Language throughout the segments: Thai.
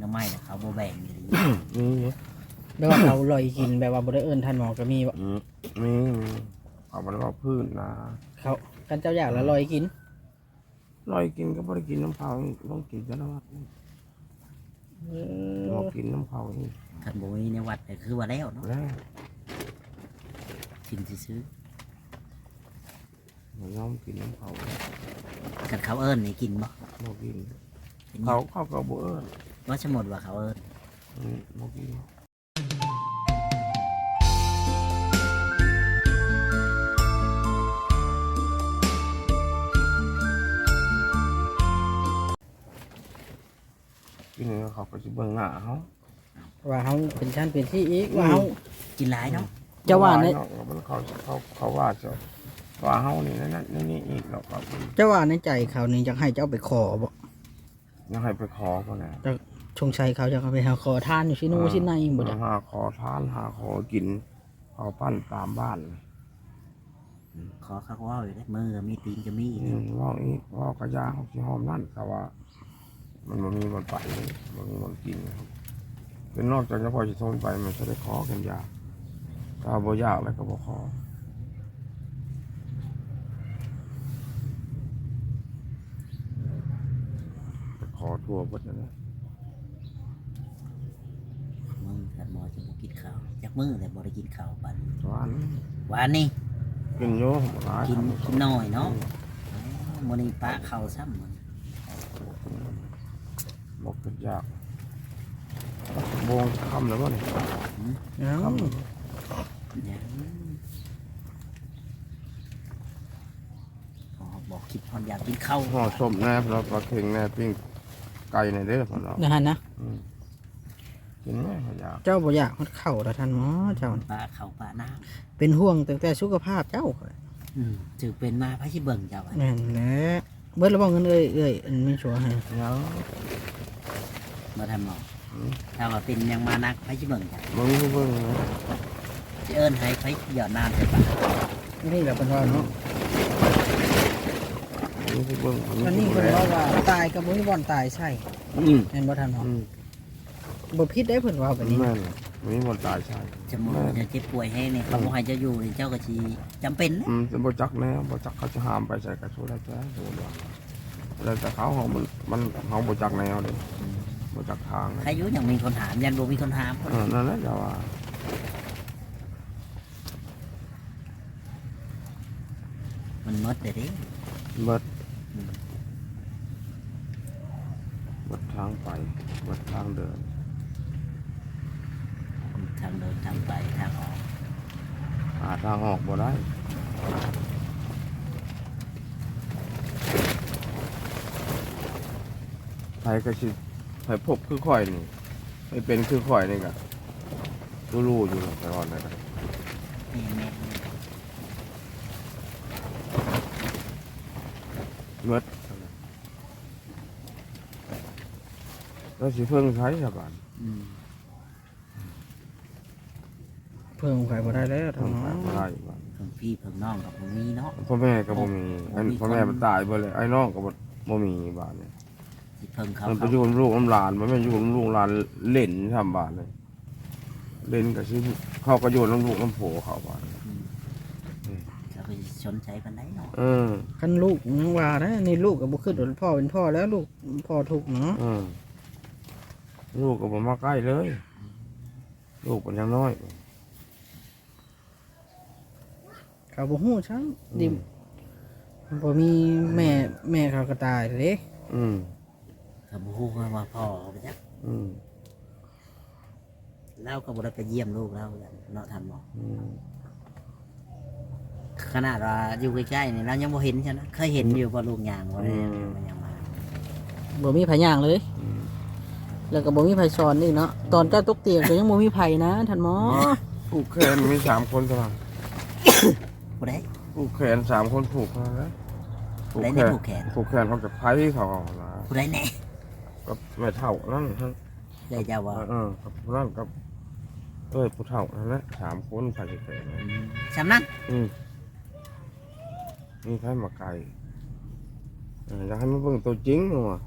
น้ำไม้น่ะเขาบ่แบ่งอยู่ดีมีอยู่แบบว่าเราลอยกินแบบว่าบ่ได้เอิ้นท่านหมอก็มีบ่อืมมีมีเอามันว่าพื้นนะเขากันเจ้าอยากแล้วลอยกิน ลอยกินก็บ่ได้กินน้ำเผาอีกต้องกินแต่ละวัดเอลออกินน้ำเผาอีกคันบ่มีในวัดก็คือว่าแล้วเนาะแล้วกินซื้อมันยอมกินน้ำเผาๆคันเขาเอิ้นนี่กินบ่บ่กินเป็นเขาเขาก็บ่เอิ้น ว่าสมมติว่าเขาเอิ้นอืมบ่กินกินแล้วเขาก็สิเบิ่งหน้าเฮาว่าเฮาเป็นชั้นเป็นที่อีกว่าเฮากินหลายเนาะเจ้าว่าในเนาะมันเขาเขาเขาว่าจะว่าเฮานี่นั่นนั่นนี่นี่อีกแล้วก็เจ้าว่าในใจเขานี่อยากให้เจ้าไปขอบ่ยังให้ไปขอคนน่ะ ชงชัยเขาจะเอาไปหาขอทานอยู่ที่นู่นที่ในบ่จ้ะหาขอทานหาขอกินขอปั้นตามบ้านขอเขาก็เว่าอยู่ได้มือก็มีตีนก็มีอืมว่าอีกว่ากระยาเขาสิหอมนั่นแต่ว่า มันบ่มีมันไปมันมีมันกินนะครับเป็นนอกจากจะพอจะทนไปมันจะได้ขอกันยากถ้าบ่ยากแล้วก็บ่ขอไปขอทั่วหมดนะ นะมึงคันหมอจะบ่กินข้าวจากมือแต่บ่ได้กินข้าวบัดหวานหวานนี่กินโยมหลายกินกินน้อยเนาะมื้อนี้ปะข้าวซ้ำมื้อบอกเป็นยากโมงค่ำแล้วบ่เนี่ยเอ้าค่ำเนี่ยอ๋อบอกคิดพอนอยากกินข้าวห่อส้มแน่เราปลาเค็งแน่ปิ้งไก่ในเด้อพอเรานะฮะนะ อืมกินไหมพอยากเจ้าบ่อยากฮอดเข้าแล้วท่านหมอเจ้า ปลาข้าวปลาน้เป็นห่วงตั้งแต่สุขภาพเจ้าำอืมถือเป็นมาพระชิเบิ่งเจ้าอะแม่นแหละเบิดระวังเงินเอ้ยเอ้ยอันไม่ชัวร์ให้ยัง มาทำหมออืมถ้าว่าเป็นยังมานักพระชิเบิ่งเจ้ามึงผู้เบิ่งนะจะเอิ้นให้พระหยอดน้ำใส่ปากนี่แหละเพิ่นว่าเนาะมึงผู้เบิ่งมึงอันนี้ผู้เพิ่นแลว่าว่าตายกับบ่มีบ่อนตายใช่อืมแม่นบ่ท่านหมออืม บ่ผิดได้เพิ่นว่าแบบนี้ แม่นมีหมดตายใช่ จะมองจะเจ็บป่วยให้เนี่ยเขาบอกให้เจะอยู่นี่เจ้าก็ชีจำเป็นนะอืมจะบ่จักแน่บ่จักเขาจะหามไปใส่กระชูได้แท้โหดว่าแล้วแต่เขาเขามันมันเขาบ่จักแนวเลยบ่จักทางเลยใครอยุ่ยังมีคนถามยันบ่มีคนถามเออนั่นแหละจะว่ามันหมดเลยดิเบิดเบิดทางไปเบิดทางเดิน ทางเดินทางไปทางออกหาทางออกบ่ได้ใครก็สิใครพบคือข่อยนี่ไม่เป็นคือข่อยนี่ก็รู้ๆอยู่หรอกแต่ว่านะครับแม่แม่เบิดแล้วสิเพิ่งใช้สบานอืม เพิ่งไผบ่ได้แล้วเพิ่ท่านงหมอใช้บ่ได้บ้านเพิ่งพี่เพิ่งน้องกับผมมีเนาะพ่อแม่ก็บ่มีอันบ่มีพ่อแม่คนมันตายเบ่เลยไอ้น้องก็บ่บ่มีบ้านเนี่ยที่เพิ่งเขามันไปเขาอยู่กับลูกน้ำหลานมันไม่อยู่กับลูกหลานเล่นทำบ้านเลย เล่นกับชื่อเขาก็โยนน้ำลูกน้ำโผเขาบ้านอืมเขาก็สนใจกันได้เนาะเออคันลูกยังว่านะนี่ลูกก็บ่ขึ้นว่าพ่อเป็นพ่อแล้วลูกพ่อทุกข์เนาะเออลูกก็บ่มาใกล้เลย ลูกมันยังน้อย เขาบ่ฮู้ซ้ํดิบ่มีแม่แม่เขาก็ตายเด้อืมเขาบอกว่าพ่อไปจักอืมเราก็บ่ได้ไปเยี่ยมลูกเราเนาะทันหมออืมขนาดว่าอยู่ใกล้ๆนี่เรายังบ่เห็นใช่ไหมเคยเห็นอยู่พอลูกยางว่าได้มันยังมาบ่มีไผย่างเลย อืมแล้วก็บ่มีไผสอนนี่เนาะตอนเจ้าตกเตียงก็ยังบ่มีไผนะท่านหมอ ผูกแขนมีสามคนเท่านั้น บ่ได้ ผูกแขนสามคนผูกเท่านั้นแหละบ่ได้ในผูกแขน ผูกแขนเขาจะไพ่เขานะผู้ใดแน่ก็ไม่เท่านั่นฮะได้เจ้าว่าเออกับผู้นั่นกับเอ้ยผู้เฒ่านั่นแหละสามคนใส่แขนอืมสำนั้นอืมนี่ใครมาไกลเอออยากให้มันเบิ่งตัวจริงหน่อย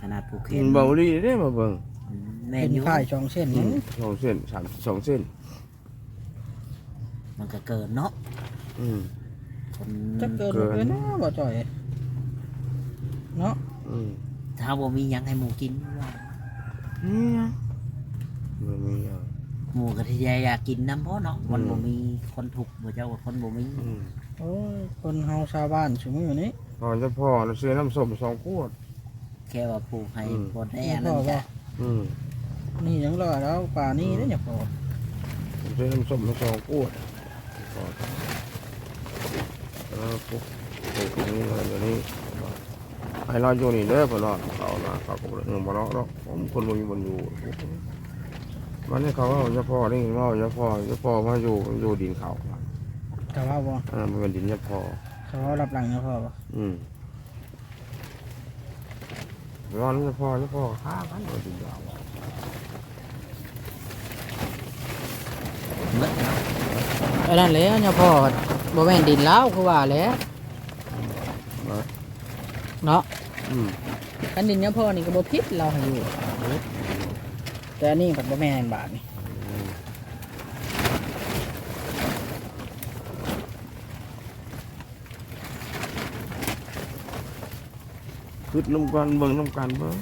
ขนาดผูกแขเห็นนเบาดีเด้มาเบิ่งอืมแม่เป็นนอยู่ค่ายช่องเส้นอืนั้นมสองเส้นสามสองเส้น มันก็เกินเนาะอืม คนจะเกิดเกิน เลยนะบ่จ่อย เนาะอืมถ้าบ่มีหยังให้หมูกินว่านี่นะมันมีอะหมูก็ที่อยากกินน้ำเพราะเนาะมันอืมบ่มีคนถูกข์บ่เจ้าว่าคนบ่มีอืมโอ้ยคนเฮาชาวบ้านสมมือนี้พอจะพอเราซื้อน้ำส้มสองขวด แค่ว่าปลูกให้อืมบ่ได้อันนั้นพ่อจ้ะว่าอืมนี่ยังรอแล้วป่านี้ได้อเนี่ยพ่อผมซื้อน้ำส้มมาสองขวด ก่อนแล้วปุ๊บปลูกอย่างนี้อะไรอย่างนี้ให้เราอยู่นี่เด้อพอเนาเขานะเขาก็เงินบ่เนาะเนาะผมคนบ่มีบนอยู่มันนี่เขาว่าจะพ่อนี่ว่าจะพ่อจะพ่อมาอยู่อยู่ดินเขาเขาว่าบ่อันนั้นมันเป็นดินจะพ่อเขาว่ารับหลังเนี่ยพ่อบ่อืมร้อนจะพ่อจะพ่อฆ่ากันเลยทีเดียวเบิดเนาะ ไอ้นั่นแหละเนี่ยพ่อบ่แม่นดินแล้วคือว่าแหล้วเนาะอืมคันดินเนี่ยพ่อนี่ก็บ่ผิดเราให้อยู่แต่อันนี้ก็บ่แม่นบาทนี่ขึ้นน้ำกันเบิ่งน้ำกันเบิ่ง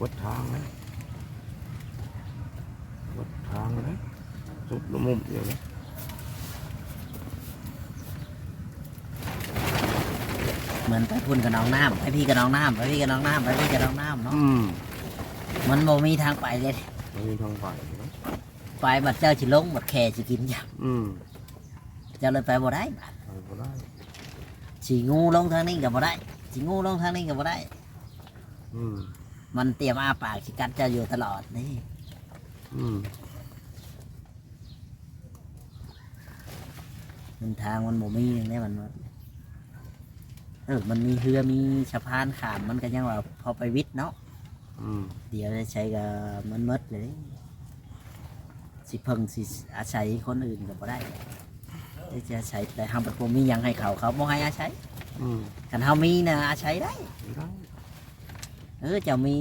วัดทางนะวัดทางนะ สุดละมุมอย่างนี้เหมือนไปพุ่นกับน้องน้ำไปพี่กับน้องน้ำไปพี่กับน้องน้ำไปพี่กับน้องน้ำเนาะอืมมันบ่มีทางไปเลยมันมีทางไปนะไปบัดเจ้าสิลงบัดแค่สิกินหยังอืมเจ้าเลยไปบ่ได้บัดไปก็ได้สิงูลงทางนี้ก็บ่ได้สิงูลงทางนี้ก็บ่ได้ อืมมันเตรียมอ้าปากสิกัดเจ้าอยู่ตลอดนี่อืม มันทางมันบ่มีอย่างนี้มันว่าเออมันมีเรือมีสะพานขามมันก็ยังว่าพอไปวิทย์เนาะอืมเดี๋ยวจะใช้กับมันหมดเลย สิเพิ่งสิอาศัยคนอื่นก็บ่ได้เดี๋ยวจะอาศัยแต่เฮาบ่บ่มีหยังให้เขาเขาบ่ให้อาศัยอืมคันเฮามีน่ะอาศัยได้ได้เออเจะมี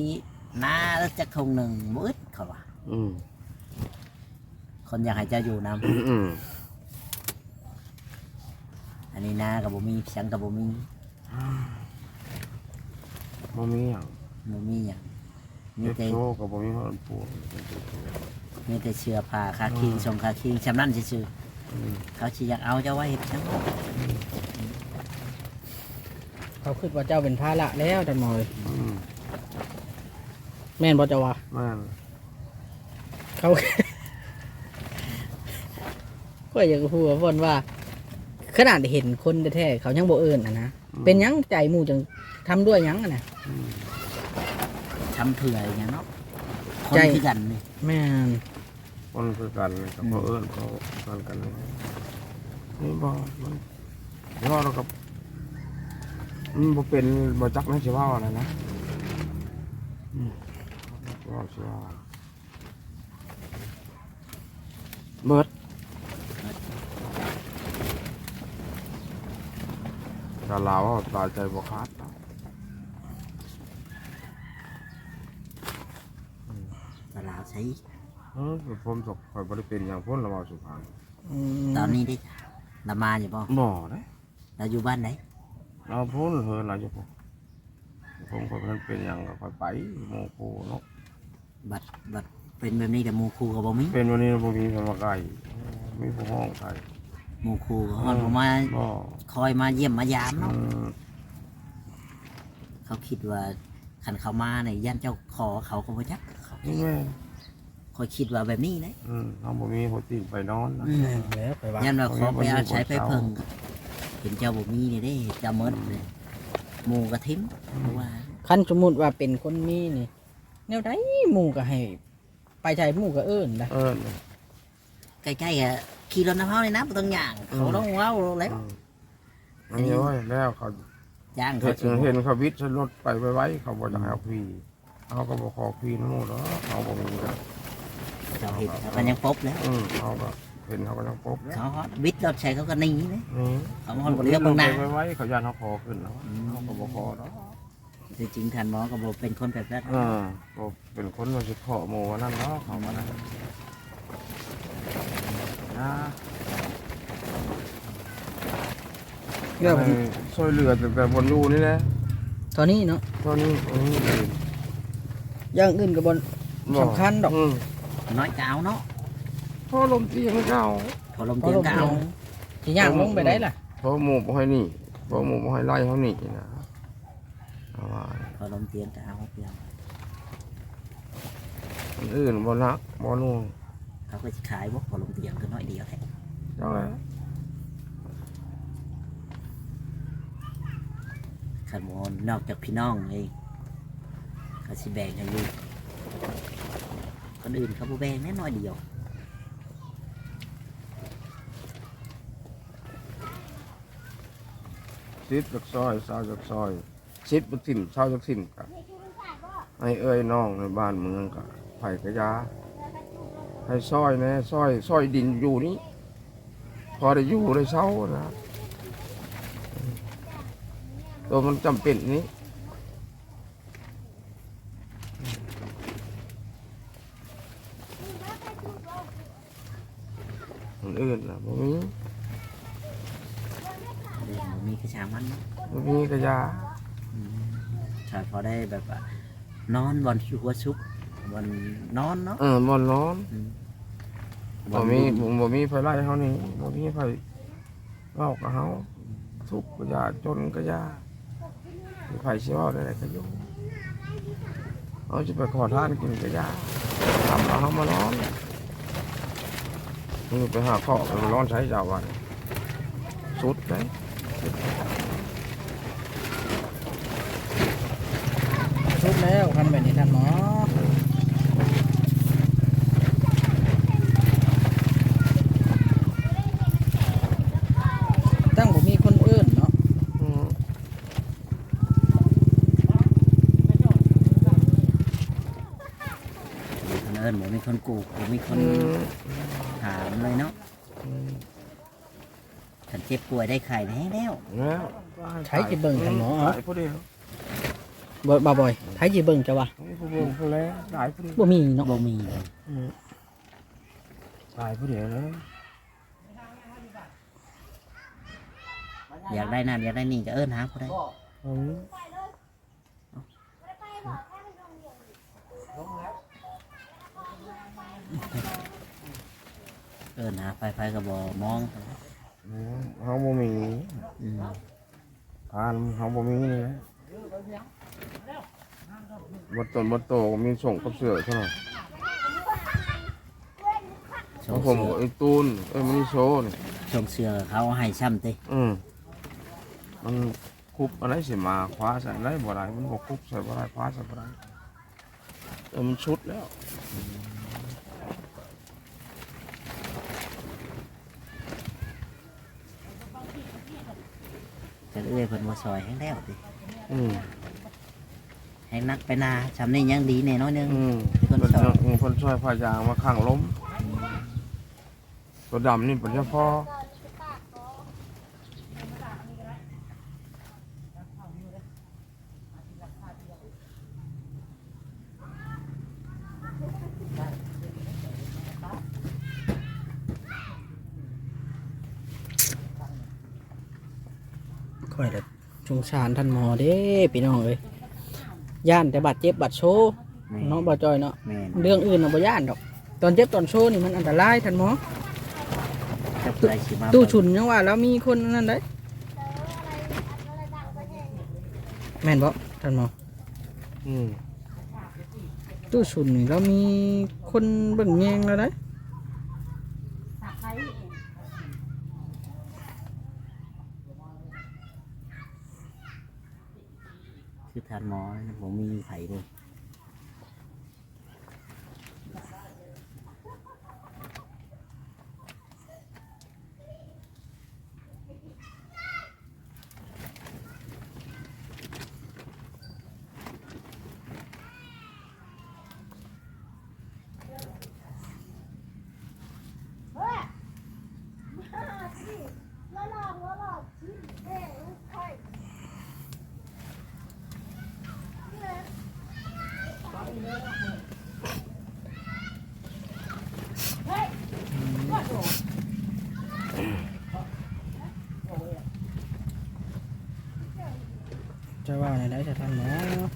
นาแล้วจะคงหนึ่งบ่อึดเขาว่าอืมคนอยากให้เจ้าอยู่นํ อืม อันนี้นาก็บ่มีเสียงก็บ่มีมันมีอย่างบ่มีหยังมีเด็กแต่โตกับผมมีคนปวดมีแต่เสื้อผ้าคาคิงส่งคาคิงชำนั่นซื่ออืมๆเขาสิอยากเอาเจ้าไว้เฮ็ดจังเขาคิดว่าเจ้าเป็นภาระแล้วท่านหมอยอืมแม่นบ่เจ้าว่าแม่นเขาก็อยากพูดว่าเพิ่นว่า ขนาดเห็นคนแท้ๆเขายังบ่เอิ้นอะนะเป็นหยังใจหมู่จังทำด้วยหยังอะนะอืมทำเผื่ออย่างเงี้ยเนาะคนใจคือกันนี่แม่นคนคือกันกับเขาเอิ้นเขากันกันนี่บ่มันว่าเรากับมันบ่เป็นบ่จักนะสิว่าอะไรนะอืมว่าสิว่าเบิด กะลาวาตายใจบ่ขาดเนาะตลาดใช้เออผมตกคอยบ่ได้เป็นอย่างพ้นละว่าสุพรรณอืมตอนนี้ได้ละมาอยู่บ่หมอเด้เราอยู่บ้านไหนเราพ้นเฮอหลายจุดผมก็เพิ่นเป็นอย่างก็ค่อยไปโมโคเนาะบัดบัดเป็นแบบนี้แต่หมู่ครูก็บ่มีเป็นวันนี้บ่มีคนมาไกลมีผู้ห้องไกล หมู่ครูก็ฮอดบ่มาบ่คอยมาเยี่ยมมายามอืเนาะมเขาคิดว่าคันเขามาเนี่ยย่านเจ้าขอเขาก็บ่จักเขานี่แม่คอยคิดว่าแบบนี้เลยอืมเฮาบ่มีหัวตีนไปนอนนะอืมแม่นแล้วไปว่าย่านว่าขอไปอาศัยไปเขาเพิ่งเห็นเจ้าบ่มีนี่เด้เจะมดเลยหมู่กระทิมเพราะว่าคันสมมุติว่าเป็นคนมีนี่แนวใดหมู่ก็ให้ ไปใช้หมู่ก็เอิ้นได้เออ ใกล้ๆกับ ขี่รถน้ำเฮาเลยนะบ่ต้องย่างเขาต้องเว้าแล้วอืมอันนี้ว่าแล้วเขาย่างเห็เขานสิเห็นเขาวิทย์รถไปไว้ๆเขาบ่จะให้เอาฟรีเขาก็บ่ขอฟรีนั่นหมดหรอกเขาบ่มีแล้วเจ้าเห็นเขาก็ยังปบแล้ว อืมเขาก็เห็นเขาก็ยังปบแล้วเขาฮอดวิทย์รถใช้เขาก็หนีเลยอืมเขาฮอดบ่เลี้ยวเบิ่งหน้าไว้ไว้เขาย่านเขาคอขึ้นแล้วเขาก็บ่คอเนาะจริงๆท่านหมอก็บอกเป็นคนแบบนั้นอ่าก็เป็นคนมาสิขอหมู่ว่านั่นเนาะเขามานั่น นะเรื่องให้ช่วยเหลือแต่แต่บนอยู่นี่แหละตอนนี้เนาะตอนนี้ตอนนี้เองอย่างอื่นกับบนสำคัญดอกมน้อยก็เอาเนาะพอลมเตียงเก่าพอลมเตียงก็เอาสิย่างลงไปได้ล่ะพอหมู่บ่ให้นี่พอหมู่บ่ให้ไล่เขานี่นะเอาว่าพอลมเตียงก็เอาเตียงอันอื่นบ่นักบ่นู่น เขาก็จะขายบ่พอลมเตียงก็น้อยเดียวแท้จังไดขันหมอนอกจากพี่น้องเองเขาสิแบ่งให้ลูกคนอื่นเขาบ่แบ่งแน่น้อยเดียวสิบจากซอยสาวจากซอยสิบจากถิ่นชาวจากถิ่นกะไอ้เอ้ยน้องในบ้านเมืองกะไผ่กระยา ให้ซอยแหน่ซอยซอยดินอยู่นี่พอได้อยู่ได้เช้านะตัวมันจำเป็นนี้คนอื่นล่ะบ่มีเรื่องบ่มีกระชางมันเนาะบ่มีกระยาอืมใช่พอได้แบบว่านอนบอนหัวชุก บอนนอนเนาะเออบ่ร้อนอืมบ่มีบ่บ่มีไฟไล่เฮานี่บ่มีไฟเว้ากับเฮาทุกข์ก็ยาจนก็ยามีไฟสิเว้าได้ก็อยู่เอาสิไปขอทานกินก็ยาทำเอาเฮามาร้อนมึงไปหาข้อไปร้อนใช้เจ้าวันสุดเลยชุดแล้วคันแบบนี้ท่านหมอตั้งผมมีคนอื่นเนาะ อืม คนเอิญบ่มีค นกูบ่มีคนอืมถามเลยเนาะอืมฉันเจ็บป่วยได้ไข่แน่แล้วแล้วใช้จิเบิ่งท่านหมอหลายผู้เดียวบ่บ่บ่อยไผสิเบิ่งจะวะผู้เบิ่งผู้แล้วหลายผู้เดียวบ่มีเนาะบ่มีเลยอืมหลายผู้เดียวเลยอยากได้นั่นอยากได้นี่ก็เอิญหาผู้ใด เอิญหาไฟไฟก็บ่มองอืมเฮาบ่มีอืมทานเฮาบ่มีนี่แหละบ่ต้นบ่โตก็มีส่งกับเสือเท่านั้นชของงผมเสือไอ้ตูนเอ้ยมันนี่โชนี่ชงเสือเขาให้ซ้ำติอืมมันคุบอะไรสิมาคว้าใส่ได้บ่ได้มันบ่คุบใส่บ่ได้คว้าใส่บ่ได้เออมันชุดแล้วจะเอื้อยเพิ่นบ่ซอยแห้งแล้วติอืมแห้งนักไปนาซ้ำนี่ยังดีแน่น้อยหนึงอืมมีคนเพิ่นสอนเอาเพิ่นช่วยพายางมาข้างล้มตัวดำนี่เป็นเฉพาะ ค่อยละสงสารท่านหมอเด้พี่น้องเอ้ยย่านแต่บาดเจ็บบาดโชว์แม่เนาะบ่จอยเนาะแม่นเรื่องอื่นน่ะบ่ย่านดอก ตอนเจ็บตอนโชว์นี่มันอันตรายท่านหมอ จับได้สิมาตู้ฉุนยังว่าแล้วมีคนนั่นได้แม่นบ่ท่านหมอ อืม ตู้ฉุนนี่แล้วมีคนเบิ่งแยงแล้วได้คือทาน ผมอบ่มีไผเลย จะว่าในได้จะทันเนาะ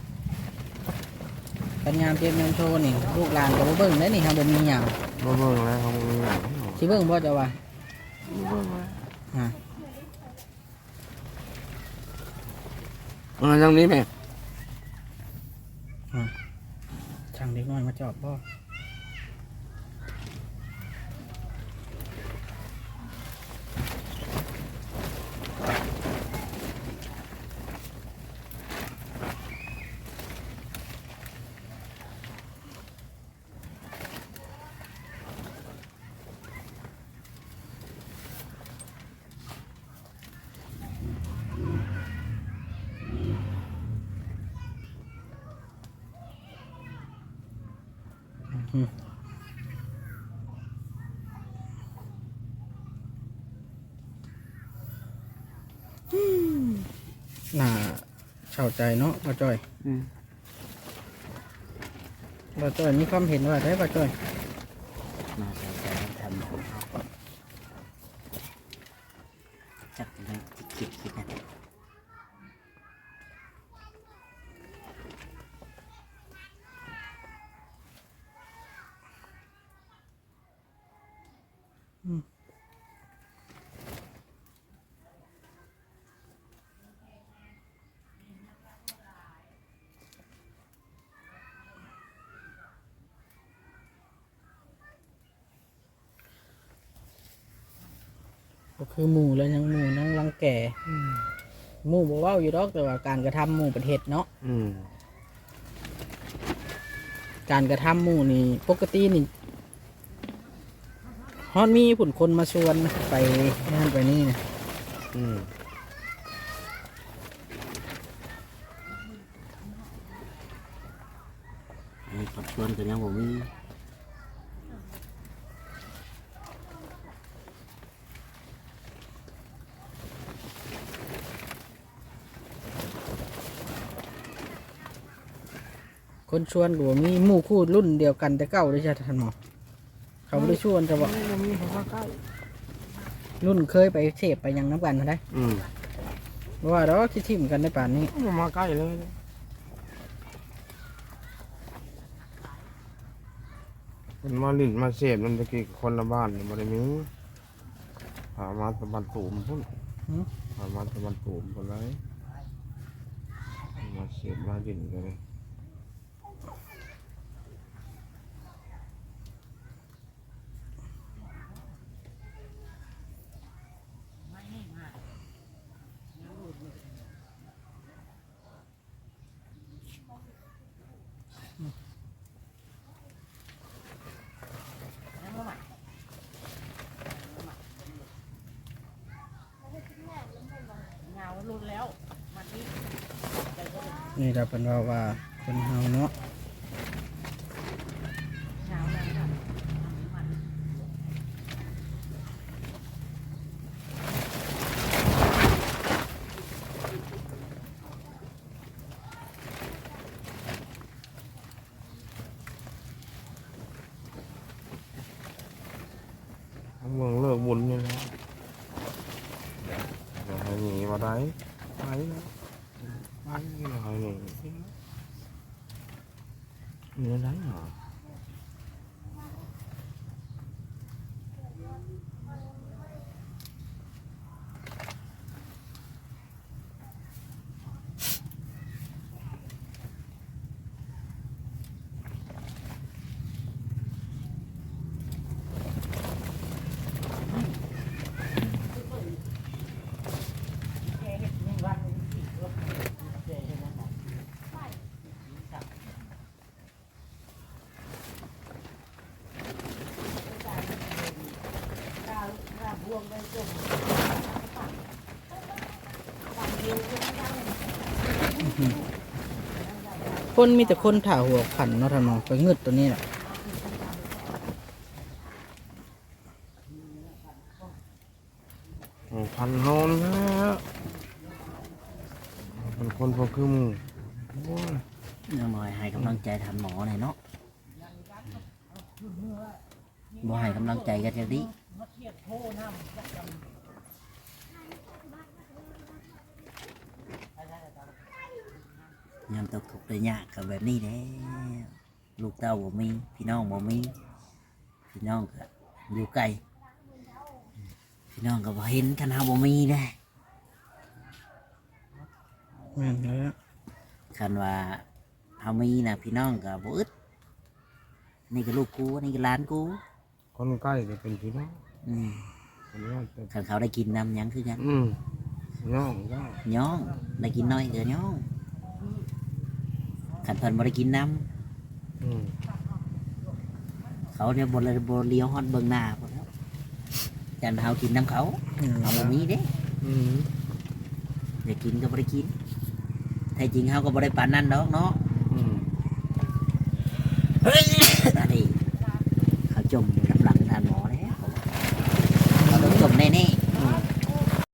ปัญญามเตรียมเงินโชว์นี่ลูกหลานก็บ่เบิ่งได้นี่ครับบ่มีหยังบ่เบิ่งแล้วเขาบ่มีหยังสิเบิ่งบ่จะว่าบ่เบิ่งแล้วฮะเออจังนี้แม่ช่างเด็กน้อยมาจอบบ่ น่าเฉาใจเนาะป้าจ้อยอืมป้าจ้อยมีความเห็นว่าได้ป้าจ้อยมาใส่ใจทำของเขาจักเลยคิดคิดนะ ก็คือหมู่แล้วยังหมู่นั่งรังแก่หมู่บ่เว้าอยู่ดอกแต่ว่าการกระทำหมู่ประเทศเนาะอืมการกระทำหมู่นี่ปกตินี่ ฮอนมีผุ่นคนมาชวนไปนั่นไปนี่นะอืมอันนี้คนชวนกันยังบ่มีคนชวนก็บ่มีหมู่คู่รุ่นเดียวกันแต่เก้าได้ใช่ท่านหมอ เขาไม่ได้ชวนจะบอกบ่มีภาษาใกล้รุ่นเคยไปเสพไปหยังน้ำกันได้อืมบ่ว่าเราคิดทิมกันในป่านนี้บ่มาใกล้เลยมันมาลิ้นมาเสพนั่นตะกี้คนละบ้านนี่บ่ได้มีพามาตะบันตูมพุ่นพามาตะบันตูมพุ่นเลยมาเสพมาลิ้นกันเลย นี่เราเป็นว่าว่าคนเฮาเนาะ ทั้งเมืองเลิกบุญนี่แหละจะให้หนีมาได้ไปนะไปนี่ให้หนีมีอะไรเหรอ คนมีแต่คนถ่าหัวขันเนาะท่านหมอไปงึดตัวนี้แหละพันโลนแล้วเป็นคนพอคือหมูโอ้ยยังน้อยให้กำลังใจทันหมอหน่อยเนาะบ่ให้กำลังใจกันจะดียาม ตกทุกข์ได้ยากกับแบบนี้แล้วลูกเต้าบ่มีพี่น้องบ่มีพี่น้องก็อยู่ไกลพี่น้องก็บ่เห็นกันเฮาบ่มีแน่แม่นแล้วคันว่าเฮามีนะพี่น้องก็บ่อึดนี่ก็ลูกกูนี่ก็หลานกูคนใกล้จะเป็นพี่น้องอืมคนน้องเป็นคันเขาได้กินน้ำหยังคือกันอืมน้องก็ย่องได้กินน้อยก็ย่อง คันเพิ่นบ่ได้กินน้อืมำเขาเนี่ยบ่เลยบ่เลี้ยวฮอดเบิ่งหน้าพุ่นแล้วจันเฮากินน้ำเขาอืมเฮาบ่มีเด้อืมได้กินก็บ่ได้กินแท้จริงเฮาก็บ่ได้ปานนั้นดอกเนาะ